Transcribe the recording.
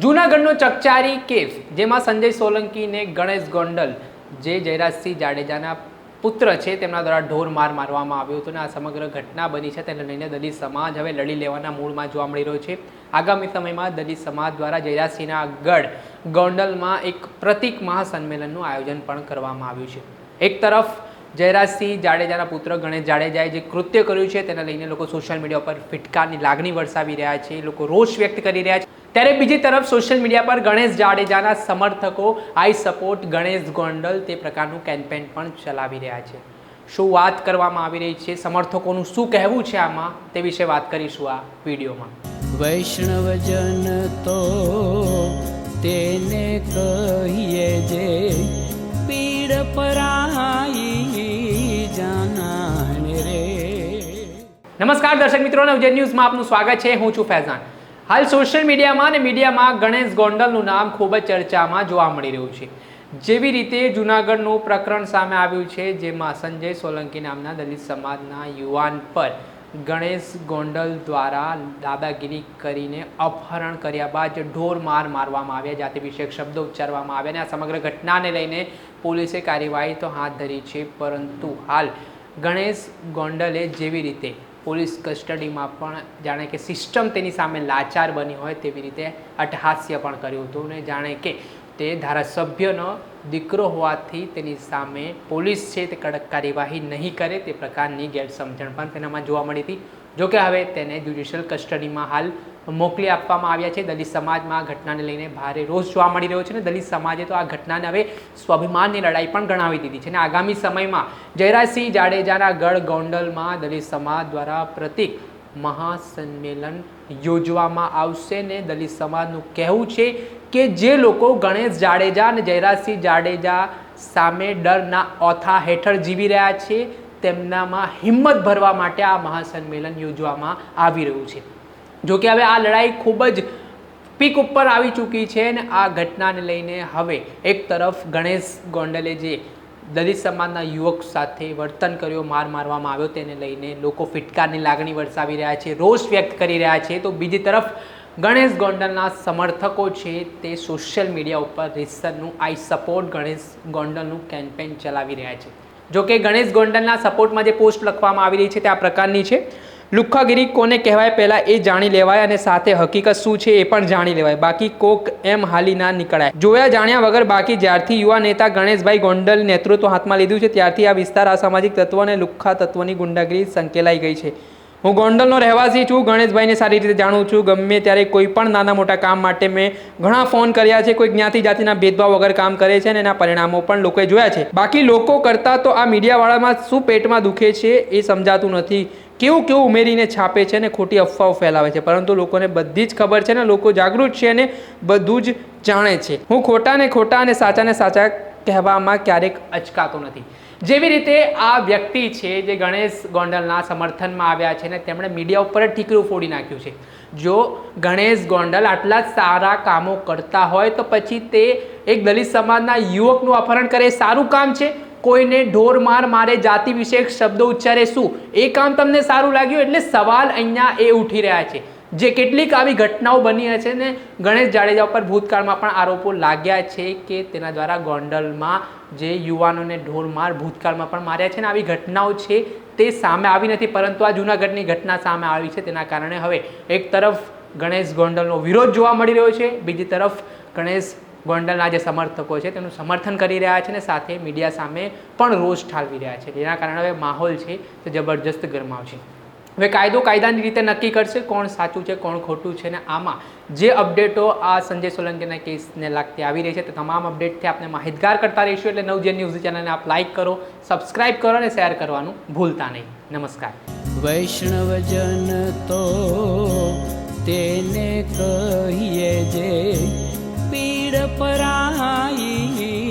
જૂનાગઢનો ચકચારી case, જેમાં સંજય સોલંકીને ગણેશ ગોંડલ, જે જયરાજસિંહ જાડેજાના પુત્ર છે, તેમના દ્વારા ઢોર માર મારવામાં આવ્યો હતો અને આ સમગ્ર ઘટના બની છે, તેને લઈને દલિત સમાજ હવે લડી લેવાના મૂળમાં જોવા મળી રહ્યો છે. આગામી સમયમાં દલિત સમાજ દ્વારા જયરાજસિંહના ગઢ ગોંડલમાં એક પ્રતિક મહાસંમેલનનું આયોજન પણ કરવામાં આવ્યું છે. એક તરફ જયરાજસિંહ જાડેજાના પુત્ર ગણેશ જાડેજાએ જે કૃત્ય કર્યું છે, તેને લઈને લોકો સોશિયલ મીડિયા પર ફિટકારની લાગણી વરસાવી રહ્યા છે, લોકો રોષ વ્યક્ત કરી રહ્યા છે. ત્યારે બીજી તરફ સોશિયલ મીડિયા પર ગણેશ જાડેજાના સમર્થકો આઈ સપોર્ટ ગણેશ ગોંડલ તે પ્રકારનું કેમ્પેન પણ ચલાવી રહ્યા છે. શું વાત કરવામાં આવી રહી છે? સમર્થકોનું શું કહેવું છે આમાં? તે વિશે વાત કરીશું આ વિડીયોમાં. વૈષ્ણવજન તો તેને કહીએ જે પીડ પરાઈ જાનાને રે. નમસ્કાર દર્શક મિત્રો અને ઉજ્જૈન ન્યૂઝમાં આપનું સ્વાગત છે. હું છું ફૈઝાન. હાલ સોશિયલ મીડિયામાં અને મીડિયામાં ગણેશ ગોંડલનું નામ ખૂબ જ ચર્ચામાં જોવા મળી રહ્યું છે. જેવી રીતે જૂનાગઢનું પ્રકરણ સામે આવ્યું છે, જેમાં સંજય સોલંકી નામના દલિત સમાજના યુવાન પર ગણેશ ગોંડલ દ્વારા દાદાગીરી કરીને અપહરણ કર્યા બાદ ઢોર માર મારવામાં આવ્યા. જાતિ વિશેક શબ્દો ઉચ્ચારવામાં આવ્યા અને આ સમગ્ર ઘટનાને લઈને પોલીસે કાર્યવાહી તો હાથ ધરી છે, પરંતુ હાલ ગણેશ ગોંડલે જેવી રીતે પોલીસ કસ્ટડીમાં પણ જાણે કે સિસ્ટમ તેની સામે લાચાર બની હોય તેવી રીતે અટહાસ્ય પણ કર્યું હતું ને જાણે કે તે ધારાસભ્યનો દીકરો હોવાથી તેની સામે પોલીસ છે તે કડક કાર્યવાહી નહીં કરે તે પ્રકારની ગેરસમજણ પણ તેનામાં જોવા મળી હતી. જોકે હવે તેને જ્યુડિશિયલ કસ્ટડીમાં હાલ મોકલી આપવામાં આવ્યા છે. દલિત સમાજમાં આ ઘટનાને લઈને ભારે રોષ જોવા મળી રહ્યો છે અને દલિત સમાજે તો આ ઘટનાને હવે સ્વાભિમાનની લડાઈ પણ ગણાવી દીધી છે અને આગામી સમયમાં જયરાજસિંહ જાડેજાના ગઢ ગોંડલમાં દલિત સમાજ દ્વારા પ્રતિક મહાસંમેલન યોજવામાં આવશે ને દલિત સમાજનું કહેવું છે કે જે લોકો ગણેશ જાડેજા અને જયરાજસિંહ જાડેજા સામે ડરના ઓથા હેઠળ જીવી રહ્યા છે, તેમનામાં હિંમત ભરવા માટે આ મહાસંમેલન યોજવામાં આવી રહ્યું છે. જો કે હવે આ લડાઈ ખૂબ જ પીક ઉપર આવી ચૂકી છે અને આ ઘટનાને લઈને હવે એક તરફ ગણેશ ગોંડલે જે દલિત સમાજના યુવક સાથે વર્તન કર્યો, માર મારવામાં આવ્યો, તેને લઈને લોકો ફિટકારની લાગણી વરસાવી રહ્યા છે, રોષ વ્યક્ત કરી રહ્યા છે. તો બીજી તરફ ગણેશ ગોંડલના સમર્થકો છે તે સોશિયલ મીડિયા ઉપર રીસરનું આઈ સપોર્ટ ગણેશ ગોંડલનું કેમ્પેન ચલાવી રહ્યા છે. જો કે ગણેશ ગોંડલના સપોર્ટમાં જે પોસ્ટ લખવામાં આવી રહી છે તે આ પ્રકારની છે. લુખ્ખાગીરી કોને કહેવાય પહેલાં એ જાણી લેવાય અને સાથે હકીકત શું છે એ પણ જાણી લેવાય. બાકી કોક એમ હાલી ના નીકળાય. જોયા જાણ્યા વગર બાકી જ્યારથી યુવા નેતા ગણેશભાઈ ગોંડલ નેતૃત્વ હાથમાં લીધું છે, ત્યારથી આ વિસ્તાર અસામાજિક તત્વો અને લુખ્ખા તત્વોની ગુંડાગીરી સંકેલાઈ ગઈ છે. હું ગોંડલનો રહેવાસી છું, ગણેશભાઈને સારી રીતે જાણું છું. ગમે ત્યારે કોઈ પણ નાના મોટા કામ માટે મેં ઘણા ફોન કર્યા છે, કોઈ જ્ઞાતિ જાતિના ભેદભાવ વગર કામ કરે છે અને એના પરિણામો પણ લોકોએ જોયા છે. બાકી લોકો કરતાં તો આ મીડિયાવાળામાં શું પેટમાં દુખે છે એ સમજાતું નથી. કેવું કેવું ઉમેરીને છાપે છે ને ખોટી અફવાઓ ફેલાવે છે. પરંતુ લોકોને બધી જ ખબર છે ને, લોકો જાગૃત છે અને બધું જ જાણે છે. હું ખોટાને ખોટા અને સાચાને સાચા કહેવામાં ક્યારેક અચકાતો નથી. જેવી રીતે આ વ્યક્તિ છે જે ગણેશ ગોંડલના સમર્થનમાં આવ્યા છે ને, તેમણે મીડિયા ઉપર જ ઠીકરું ફોડી નાખ્યું છે. જો ગણેશ ગોંડલ આટલા સારા કામો કરતા હોય તો પછી તે એક દલિત સમાજના યુવકનું અપહરણ કરે સારું કામ છે? કોઈને ઢોર માર મારે જાતિ વિષયક શબ્દો ઉચ્ચારે શું? એ કામ તમને સારું લાગ્યું? એટલે સવાલ અહીંયા એ ઉઠી રહ્યા છે. જે કેટલીક આવી ઘટનાઓ બની છે ને, ગણેશ જાડેજા ઉપર ભૂતકાળમાં પણ આરોપો લાગ્યા છે કે તેના દ્વારા ગોંડલમાં જે યુવાનોને ઢોર માર ભૂતકાળમાં પણ માર્યા છે ને, આવી ઘટનાઓ છે તે સામે આવી નથી, પરંતુ આ જૂનાગઢની ઘટના સામે આવી છે તેના કારણે હવે એક તરફ ગણેશ ગોંડલનો વિરોધ જોવા મળી રહ્યો છે, બીજી તરફ ગણેશ ગોંડલના જે સમર્થકો છે તેનું સમર્થન કરી રહ્યા છે ને સાથે મીડિયા સામે પણ રોષ ઠાલવી રહ્યા છે. જેના કારણે હવે માહોલ છે તે જબરજસ્ત ગરમાવશે. હવે કાયદો કાયદાની રીતે નક્કી કરશે કોણ સાચું છે, કોણ ખોટું છે ને આમાં જે અપડેટો આ સંજય સોલંકીના કેસને લાગતી આવી રહી છે તે તમામ અપડેટથી આપને માહિતગાર કરતા રહીશું. એટલે નવજન ન્યૂઝ ચેનલને આપ લાઇક કરો, સબસ્ક્રાઇબ કરો અને શેર કરવાનું ભૂલતા નહીં. નમસ્કાર. વૈષ્ણવજન તો તેને કહીએ જે પીડ પરાઈ